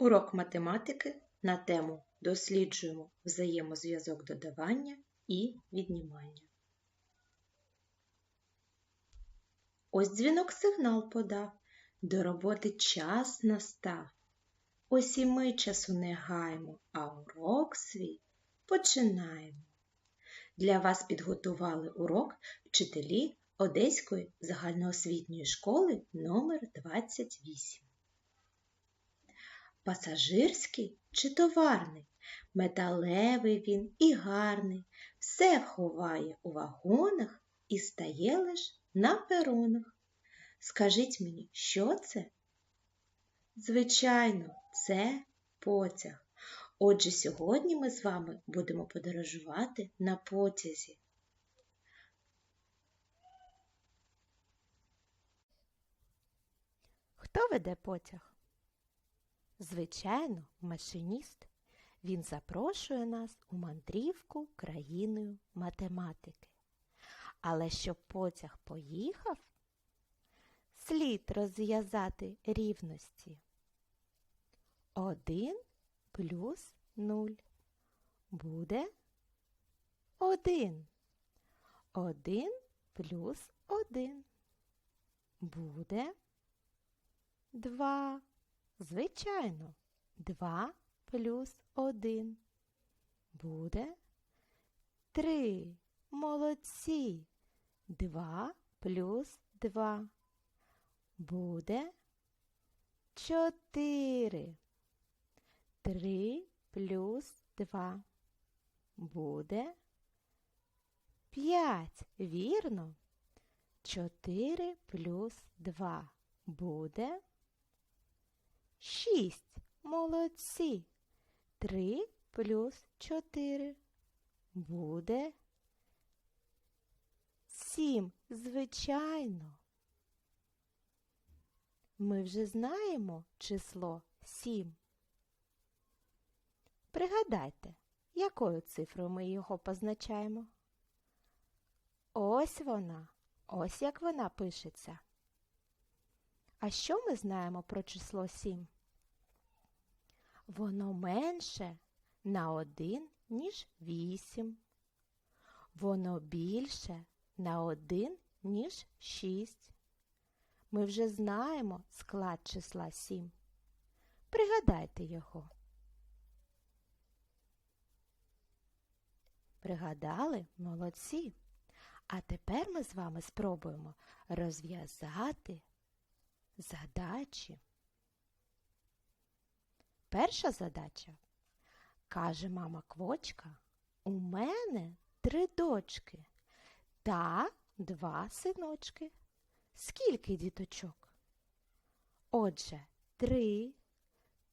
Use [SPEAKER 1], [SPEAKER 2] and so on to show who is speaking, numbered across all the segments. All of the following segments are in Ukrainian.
[SPEAKER 1] Урок математики на тему Досліджуємо взаємозв'язок додавання і віднімання. Ось дзвінок сигнал подав, до роботи час настав. Ось і ми часу не гаємо, а урок свій починаємо. Для вас підготували урок вчителі Одеської загальноосвітньої школи номер 28. Пасажирський чи товарний, металевий він і гарний, все вховає у вагонах і стає лиш на перонах. Скажіть мені, що це? Звичайно, це потяг. Отже, сьогодні ми з вами будемо подорожувати на потязі.
[SPEAKER 2] Хто веде потяг? Звичайно, машиніст. Він запрошує нас у мандрівку країною математики. Але щоб потяг поїхав, слід розв'язати рівності. Один плюс нуль буде один. Один плюс один буде Два. Звичайно, два плюс один. Буде три. Молодці. Два плюс два. Буде чотири. Три плюс два. Буде п'ять. Вірно. Чотири плюс два. Буде Шість. Молодці. Три плюс чотири. Буде сім. Звичайно. Ми вже знаємо число сім. Пригадайте, якою цифрою ми його позначаємо? Ось вона. Ось як вона пишеться. А що ми знаємо про число 7? Воно менше на 1, ніж 8. Воно більше на 1, ніж 6. Ми вже знаємо склад числа 7. Пригадайте його. Пригадали? Молодці. А тепер ми з вами спробуємо розв'язати задачі. Перша задача. Каже мама Квочка, у мене три дочки та два синочки. Скільки діточок? Отже, три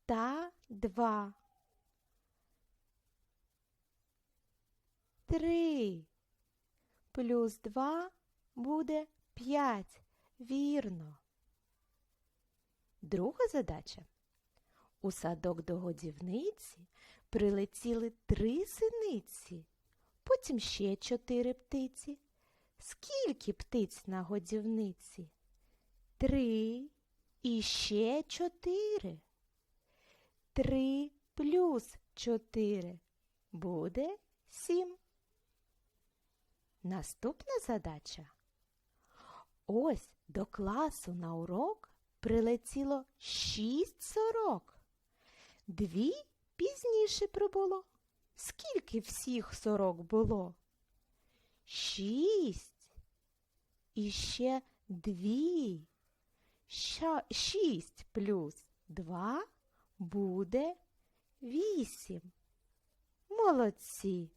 [SPEAKER 2] та два. Три плюс два буде п'ять. Вірно. Друга задача. У садок до годівниці прилетіли три синиці, потім ще чотири птиці. Скільки птиць на годівниці? Три і ще чотири. Три плюс чотири буде сім. Наступна задача. Ось до класу на урок прилетіло шість сорок. Дві пізніше прибуло. Скільки всіх сорок було? Шість. І ще дві. Ща, шість плюс два буде вісім. Молодці.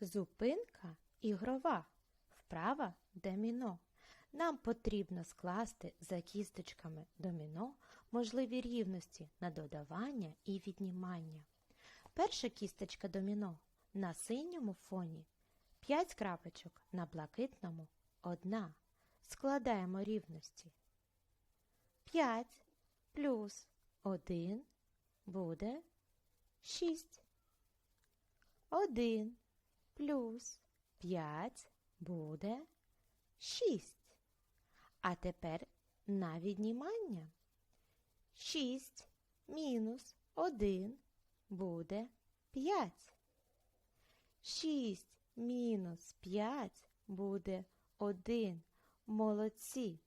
[SPEAKER 2] Зупинка ігрова. Вправа доміно. Нам потрібно скласти за кісточками доміно можливі рівності на додавання і віднімання. Перша кісточка доміно на синьому фоні 5 крапочок, на блакитному 1. Складаємо рівності. 5 плюс 1 буде 6. 1 плюс 5 буде 6. А тепер на віднімання. 6 мінус 1 буде 5. 6 мінус 5 буде 1. Молодці.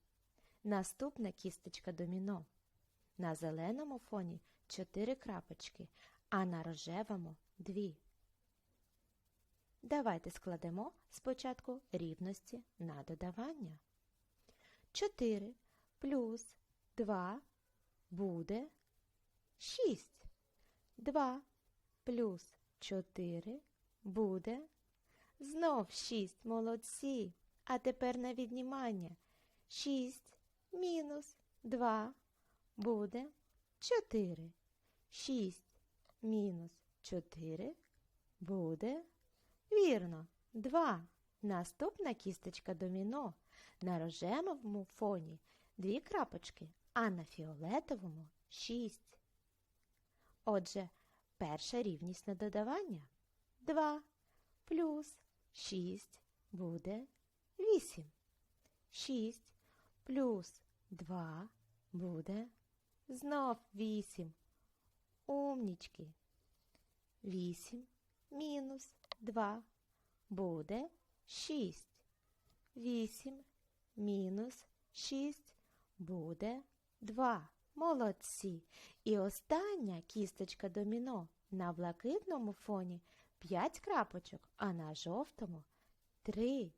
[SPEAKER 2] Наступна кісточка доміно. На зеленому фоні 4 крапочки, а на рожевому 2. Давайте складемо спочатку рівності на додавання. 4 плюс 2 буде 6. 2 плюс 4 буде знов 6. Молодці. А тепер на віднімання. 6 мінус 2 буде 4. 6 мінус 4 буде Вірно, 2. Наступна кісточка доміно. На рожевому фоні дві крапочки, а на фіолетовому 6. Отже, перша рівність на додавання 2 плюс 6 буде 8. 6 плюс 2 буде знов 8. Умнічки. 8 мінус 2 буде 6. 8 мінус 6 буде 2. Молодці. І остання кісточка доміно на блакитному фоні 5 крапочок, а на жовтому 3.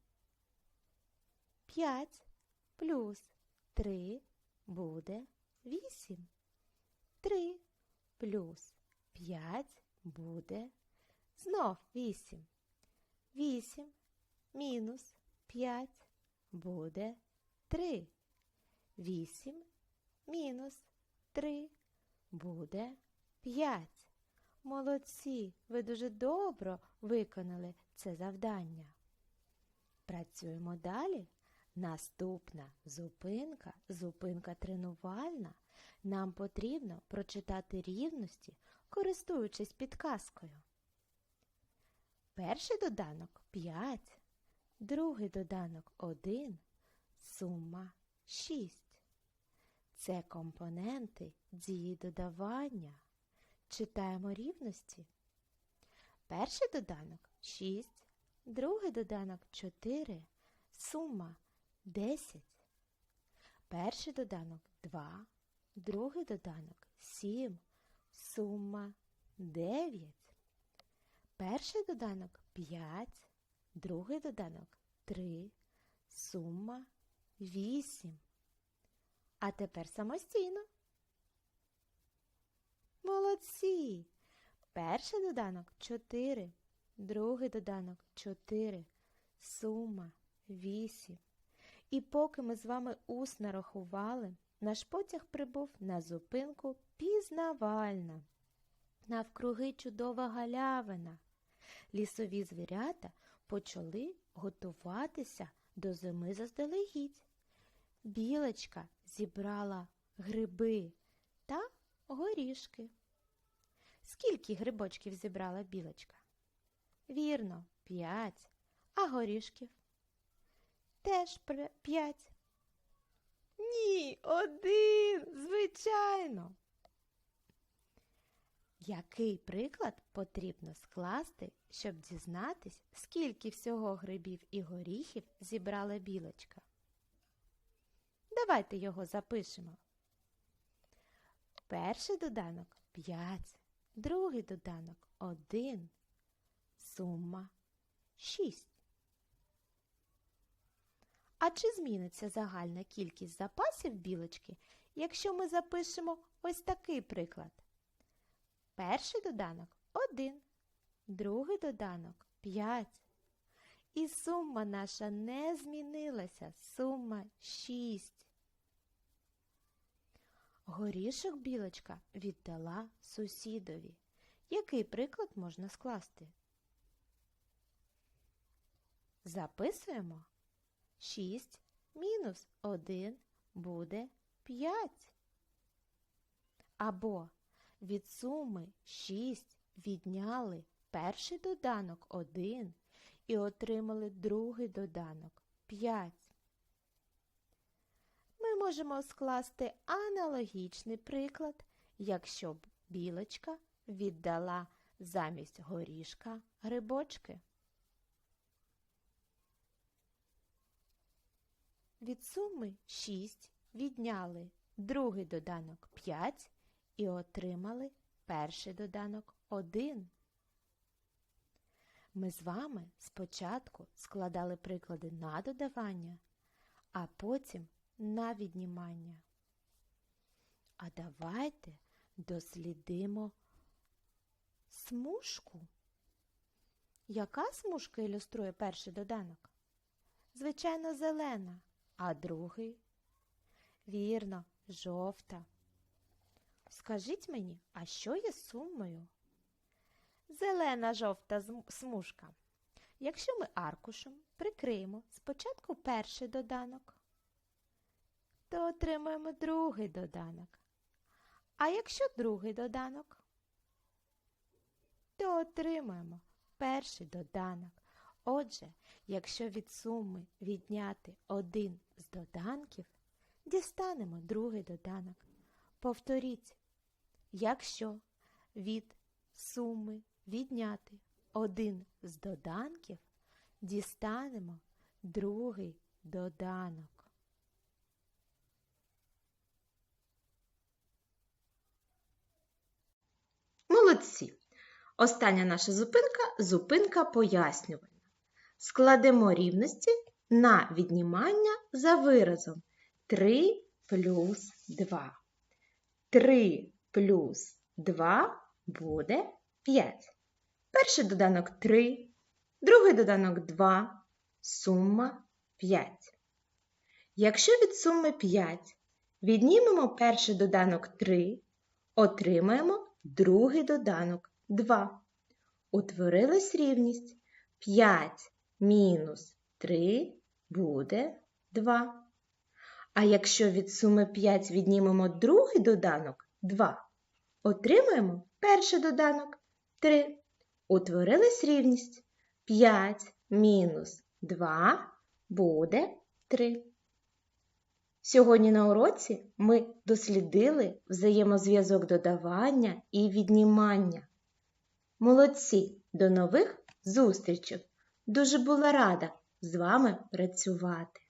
[SPEAKER 2] 5 плюс 3 буде 8. 3 плюс 5 буде Знов 8. 8 мінус 5 буде 3. 8 мінус 3 буде 5. Молодці, ви дуже добре виконали це завдання. Працюємо далі. Наступна зупинка, зупинка тренувальна. Нам потрібно прочитати рівності, користуючись підказкою. Перший доданок 5, другий доданок 1, сума 6. Це компоненти дії додавання. Читаємо рівності. Перший доданок 6, другий доданок 4, сума 10. Перший доданок 2, другий доданок 7, сума 9. Перший доданок 5, другий доданок 3, сума 8. А тепер самостійно. Молодці. Перший доданок 4, другий доданок 4, сума 8. І поки ми з вами усно рахували, наш потяг прибув на зупинку пізнавальна. Навкруги чудова галявина. Лісові звірята почали готуватися до зими заздалегідь. Білочка зібрала гриби та горішки. Скільки грибочків зібрала білочка? Вірно, п'ять, а горішків? Теж п'ять. Ні, один, звичайно. Який приклад потрібно скласти, щоб дізнатись, скільки всього грибів і горіхів зібрала білочка? Давайте його запишемо. Перший доданок 5, другий доданок 1, сума 6. А чи зміниться загальна кількість запасів білочки, якщо ми запишемо ось такий приклад? Перший доданок 1, другий доданок 5, І сума наша не змінилася. Сума 6. Горішок білочка віддала сусідові. Який приклад можна скласти? Записуємо. 6 мінус 1 буде 5. Або від суми 6 відняли перший доданок 1 і отримали другий доданок 5. Ми можемо скласти аналогічний приклад, якщо б білочка віддала замість горішка грибочки. Від суми 6 відняли другий доданок 5 і отримали перший доданок 1. Ми з вами спочатку складали приклади на додавання, а потім на віднімання. А давайте дослідимо смужку. Яка смужка ілюструє перший доданок? Звичайно, зелена, а другий? Вірно, жовта. Скажіть мені, а що є сумою? Зелена жовта смужка. Якщо ми аркушем прикриємо спочатку перший доданок, то отримаємо другий доданок. А якщо другий доданок, то отримаємо перший доданок. Отже, якщо від суми відняти один з доданків, дістанемо другий доданок. Повторіть, якщо від суми відняти один з доданків, дістанемо другий доданок.
[SPEAKER 1] Молодці! Остання наша зупинка зупинка пояснювальна. Складемо рівності на віднімання за виразом 3 плюс 2. 3 плюс 2 буде 5. Перший доданок 3, другий доданок 2, сума 5. Якщо від суми 5 віднімемо перший доданок 3, отримаємо другий доданок 2. Утворилась рівність 5 мінус 3 буде 2. А якщо від суми 5 віднімемо другий доданок 2, отримаємо перший доданок 3. Утворилась рівність 5 мінус 2 буде 3. Сьогодні на уроці ми дослідили взаємозв'язок додавання і віднімання. Молодці! До нових зустрічей! Дуже була рада з вами працювати!